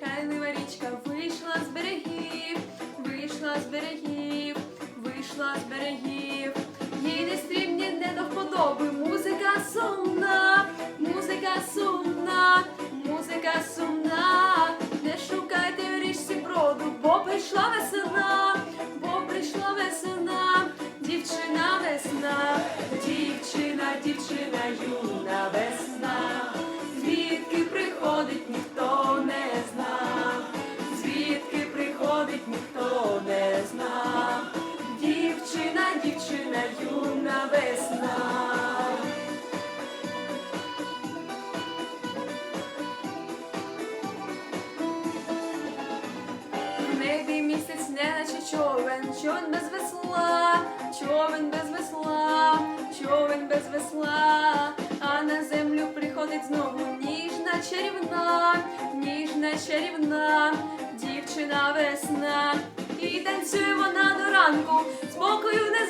нехайлива річка вийшла з берегів, вийшла з берегів, вийшла з берегів, їй не стрімні, не до вподоби. Юна весна. В небі місяць не наче човен, човен без весла, човен без весла, човен без весла, а на землю приходить знову ніжна чарівна, ніжна чарівна, дівчина весна, і танцює вона до ранку, спокою не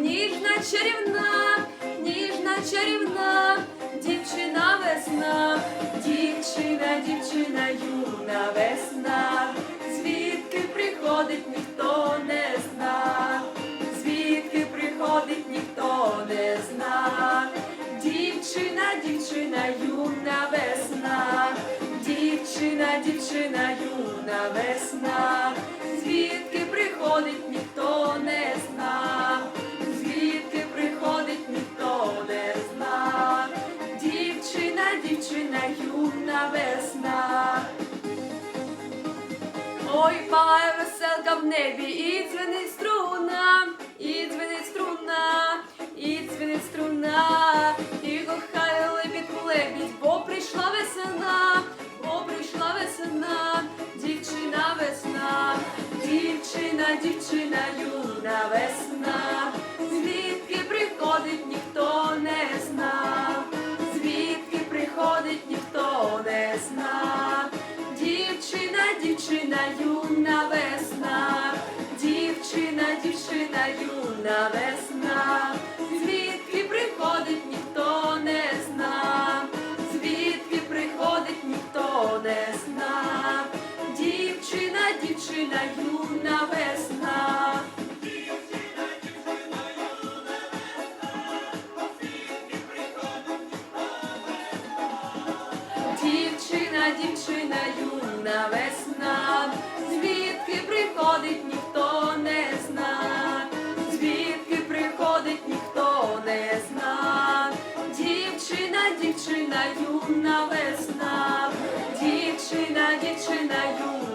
ніжна чарівна, ніжна чарівна, дівчина весна, дівчина, дівчина, юна весна, звідки приходить ніхто не зна, звідки приходить ніхто не зна, дівчина, дівчина, юна весна, дівчина, дівчина, юна весна, звідки приходить ніхто юна весна. Ой, палає веселка в небі, і дзвенить струна, і дзвенить струна, і дзвенить струна, і кохає лебідь лебідь, бо прийшла весна, бо прийшла весна, дівчина весна, дівчина, дівчина, юна весна, ніхто. Дівчина, дівчина, юна весна, дівчина, дівчина, юна весна, звідки приходить ніхто не зна, звідки приходить ніхто не зна, дівчина, дівчина, юна весна. Дівчина, юна весна, звідки приходить ніхто не зна, звідки приходить ніхто не зна, дівчина, дівчина, юна весна, дівчина, дівчина, юна